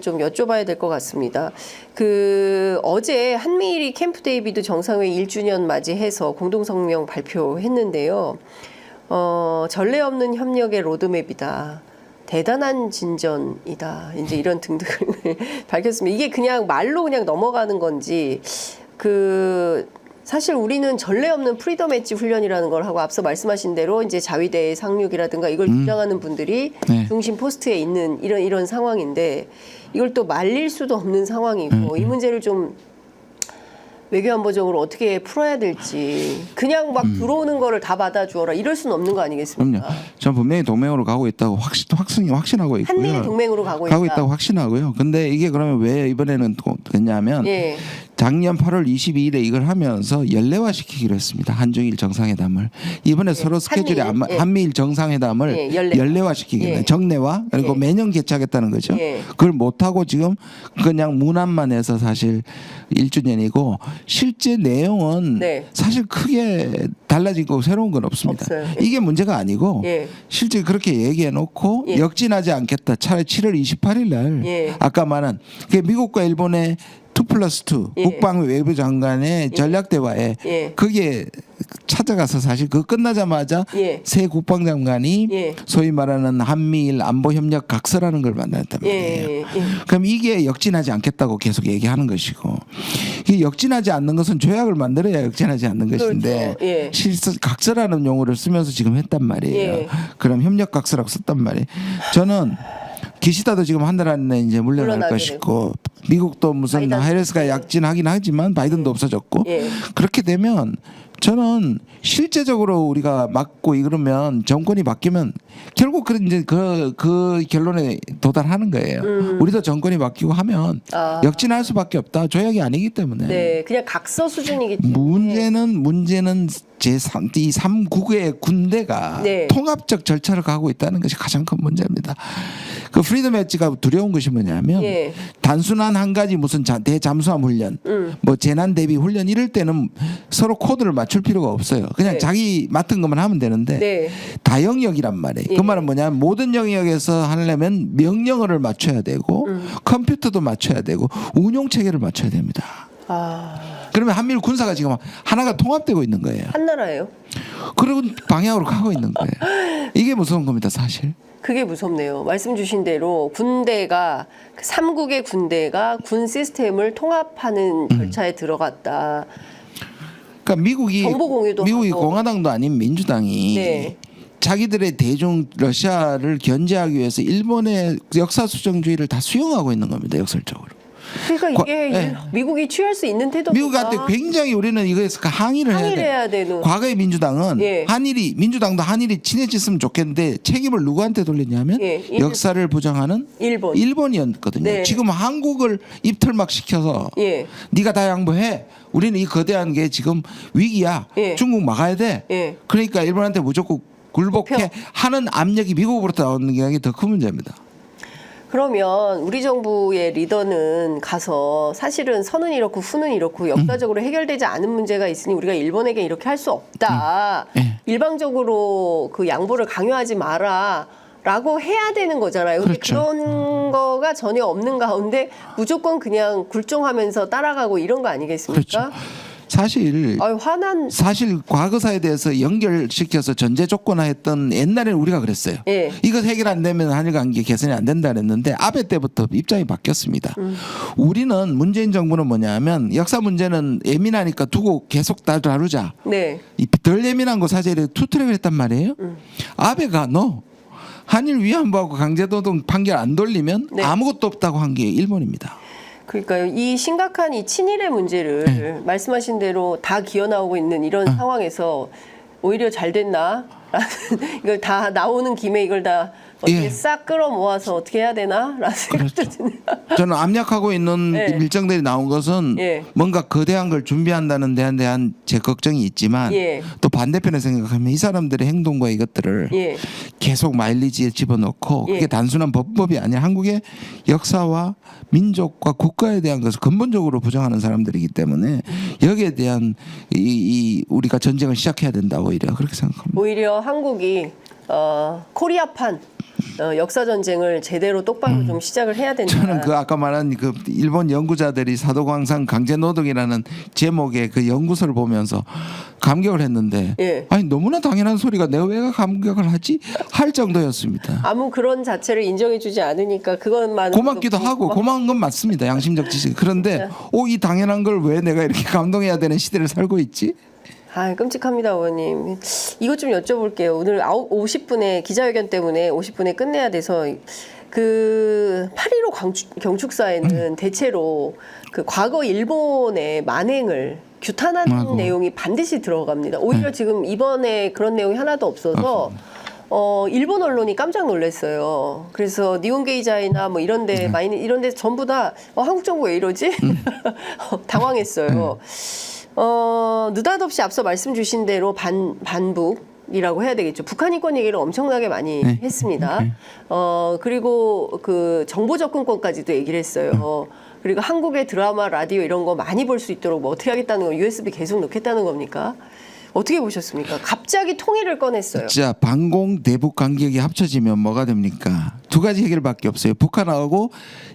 좀 여쭤봐야 될 것 같습니다. 그 어제 한미일이 캠프 데이비드 정상회 1주년 맞이해서 공동 성명 발표했는데요. 어, 전례 없는 협력의 로드맵이다. 대단한 진전이다. 이제 이런 등등을 밝혔습니다. 이게 그냥 말로 그냥 넘어가는 건지 그 사실 우리는 전례 없는 프리덤 엣지 훈련이라는 걸 하고 앞서 말씀하신 대로 이제 자위대 상륙이라든가 이걸 주장하는 분들이 네. 중심 포스트에 있는 이런 이런 상황인데 이걸 또 말릴 수도 없는 상황이고 이 문제를 좀 외교안보적으로 어떻게 풀어야 될지 그냥 막 들어오는 거를 다 받아주어라 이럴 수는 없는 거 그럼요. 아니겠습니까? 전 분명히 동맹으로 가고 있다고 확신 확신이 확신하고 있고요. 한미일 동맹으로 가고 있다. 가고 있다 고 확신하고요. 근데 이게 그러면 왜 이번에는 또 됐냐면 예. 작년 8월 22일에 이걸 하면서 연례화 시키기로 했습니다. 한중일 정상회담을 이번에 서로 스케줄이 예. 한미일, 안 맞- 예. 한미일 정상회담을 예, 연례화. 연례화 시키기로 예. 해 정례화 그리고 예. 매년 개최하겠다는 거죠. 예. 그걸 못 하고 지금 그냥 문안만 해서 사실 1주년이고 실제 내용은 네. 사실 크게 달라지고 새로운 건 없습니다. 없어요. 예. 이게 문제가 아니고 예. 실제 그렇게 얘기해 놓고 예. 역진하지 않겠다. 차라리 7월 28일 날 예. 아까 말한 그 미국과 일본의 2 플러스 2 예. 국방 외부 장관의 전략 대화에 예. 그게 찾아가서 사실 그 끝나자마자 예. 새 국방장관이 예. 소위 말하는 한미일 안보 협력 각서라는 걸 만났단 예. 말이에요. 예. 예. 그럼 이게 역진하지 않겠다고 계속 얘기하는 것이고 이 역진하지 않는 것은 조약을 만들어야 역진하지 않는 것인데 그렇죠. 예. 실서 각서라는 용어를 쓰면서 지금 했단 말이에요. 예. 그럼 협력 각서라고 썼단 말이에요. 저는 기시다도 지금 한 달 안에 이제 물러날 것이고 미국도 무슨 하이레스가 예. 약진하긴 하지만 바이든도 없어졌고 예. 그렇게 되면 저는 실제적으로 우리가 막고 이러면 정권이 바뀌면 결국 그 이제 그, 그 결론에 도달하는 거예요. 우리도 정권이 바뀌고 하면 음. 아. 역진할 수밖에 없다. 조약이 아니기 때문에. 네, 그냥 각서 수준이기 때문에 문제는 문제는 제3 이 3국의 군대가 네. 통합적 절차를 가고 있다는 것이 가장 큰 문제입니다. 그 프리덤 엣지가 두려운 것이 뭐냐면 예. 단순한 한 가지 무슨 자- 대잠수함 훈련, 음. 뭐 재난 대비 훈련 이럴 때는 서로 코드를 맞출 필요가 없어요. 그냥 네. 자기 맡은 것만 하면 되는데 네. 다영역이란 말이에요. 예. 그 말은 뭐냐면 모든 영역에서 하려면 명령어를 맞춰야 되고 음. 컴퓨터도 맞춰야 되고 운용 체계를 맞춰야 됩니다. 아, 그러면 한미일 군사가 지금 하나가 통합되고 있는 거예요. 한 나라예요. 그리고 방향으로 가고 있는 거예요. 이게 무서운 겁니다, 사실. 그게 무섭네요. 말씀 주신 대로 군대가 그 삼국의 군대가 군 시스템을 통합하는 음. 절차에 들어갔다. 그러니까 미국이 미국이 하고. 공화당도 아닌 민주당이 네. 자기들의 대중 러시아를 견제하기 위해서 일본의 역사 수정주의를 다 수용하고 있는 겁니다, 역설적으로. 그러니까 과- 이게 네. 미국이 취할 수 있는 태도입니다. 미국한테 굉장히 우리는 이거에서 항의를 해야 항의를 돼. 해야 되는. 과거의 민주당은 예. 한일이 민주당도 한일이 친해졌으면 좋겠는데 책임을 누구한테 돌렸냐면 예, 일- 역사를 부정하는 일본. 일본이었거든요. 네. 지금 한국을 입틀막 시켜서 예. 네가 다 양보해. 우리는 이 거대한 게 지금 위기야. 예. 중국 막아야 돼. 예. 그러니까 일본한테 무조건 굴복해. 하는 압력이 미국으로부터 나오는 게 더 큰 문제입니다. 그러면 우리 정부의 리더는 가서 사실은 선은 이렇고 후는 이렇고 역사적으로 해결되지 않은 문제가 있으니 우리가 일본에게 이렇게 할 수 없다. 음. 예. 일방적으로 그 양보를 강요하지 마라. 라고 해야 되는 거잖아요. 근데 그렇죠. 그런 거가 전혀 없는 가운데 무조건 그냥 굴종하면서 따라가고 이런 거 아니겠습니까? 그렇죠. 사실 아유, 화난 사실 과거사에 대해서 연결시켜서 전제 조건화했던 옛날에는 우리가 그랬어요. 예. 이거 해결 안 되면 한일 관계 개선이 안 된다 그랬는데 아베 때부터 입장이 바뀌었습니다. 우리는 문재인 정부는 뭐냐면 역사 문제는 예민하니까 두고 계속 다 다루자. 네. 이덜 예민한 거 사실에 투트랙을 했단 말이에요. 아베가 너 한일 위안부하고 강제노동 판결 안 돌리면 네. 아무것도 없다고 한 게 일본입니다. 그러니까요. 이 심각한 이 친일의 문제를 네. 말씀하신 대로 다 기어 나오고 있는 이런 상황에서 오히려 잘 됐나? 라는 이걸 다 나오는 김에 이걸 다 어떻게 예. 싹 끌어 모아서 어떻게 해야 되나? 라는 생각도 드네요. 저는 압력하고 있는 네. 일정들이 나온 것은 예. 뭔가 거대한 걸 준비한다는 데한 대한 제 걱정이 있지만 예. 또 반대편에 생각하면 이 사람들의 행동과 이것들을 예. 계속 마일리지에 집어넣고 예. 그게 단순한 법법이 아니라 한국의 역사와 민족과 국가에 대한 것을 근본적으로 부정하는 사람들이기 때문에 여기에 대한 이, 이 우리가 전쟁을 시작해야 된다 오히려 그렇게 생각합니다. 오히려 한국이 어, 코리아판 어, 역사 전쟁을 제대로 똑바로 좀 시작을 해야 된다. 음. 저는 그 아까 말한 그 일본 연구자들이 사도광산 강제 노동이라는 제목의 그 연구서를 보면서 감격을 했는데 예. 아니 너무나 당연한 소리가 내가 왜 감격을 하지 할 정도였습니다. 아무 그런 자체를 인정해주지 않으니까 그것만 고맙기도 하고 고마운 건 맞습니다. 양심적 지식. 그런데 오 이 당연한 걸 왜 내가 이렇게 감동해야 되는 시대를 살고 있지? 아 끔찍합니다, 의원님. 이것 좀 여쭤볼게요. 오늘 9, 50분에 기자회견 때문에 50분에 끝내야 돼서 그 8.15 경축사에는 대체로 그 과거 일본의 만행을 규탄하는 아이고. 내용이 반드시 들어갑니다. 오히려 지금 이번에 그런 내용이 하나도 없어서 어 일본 언론이 깜짝 놀랐어요. 그래서 니온게이자이나 뭐 이런데 많이 이런데 전부 다 어, 한국 정부 왜 이러지? 당황했어요. 어, 느닷없이 앞서 말씀 주신 대로 반, 반북 이라고 해야 되겠죠. 북한 인권 얘기를 엄청나게 많이 네. 했습니다. 어, 그리고 그 정보 접근권까지도 얘기를 했어요. 그리고 한국의 드라마, 라디오 이런 거 많이 볼 수 있도록 뭐 어떻게 하겠다는 거 USB 계속 넣겠다는 겁니까? 어떻게 보셨습니까? 갑자기 통일을 꺼냈어요. 자 반공 대북 간격이 합쳐지면 뭐가 됩니까? 두 가지 해결밖에 없어요. 북한하고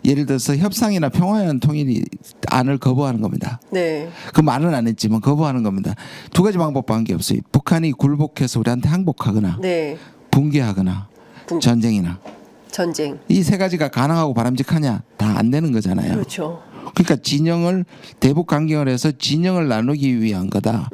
예를 들어서 협상이나 평화연 통일 안을 거부하는 겁니다. 네. 그 말은 안 했지만 거부하는 겁니다. 두 가지 방법밖에 없어요. 북한이 굴복해서 우리한테 항복하거나 네. 붕괴하거나 붕- 전쟁이나 전쟁. 이 세 가지가 가능하고 바람직하냐 다 안 되는 거잖아요. 그렇죠. 그러니까 진영을 대북 강경을 해서 진영을 나누기 위한 거다.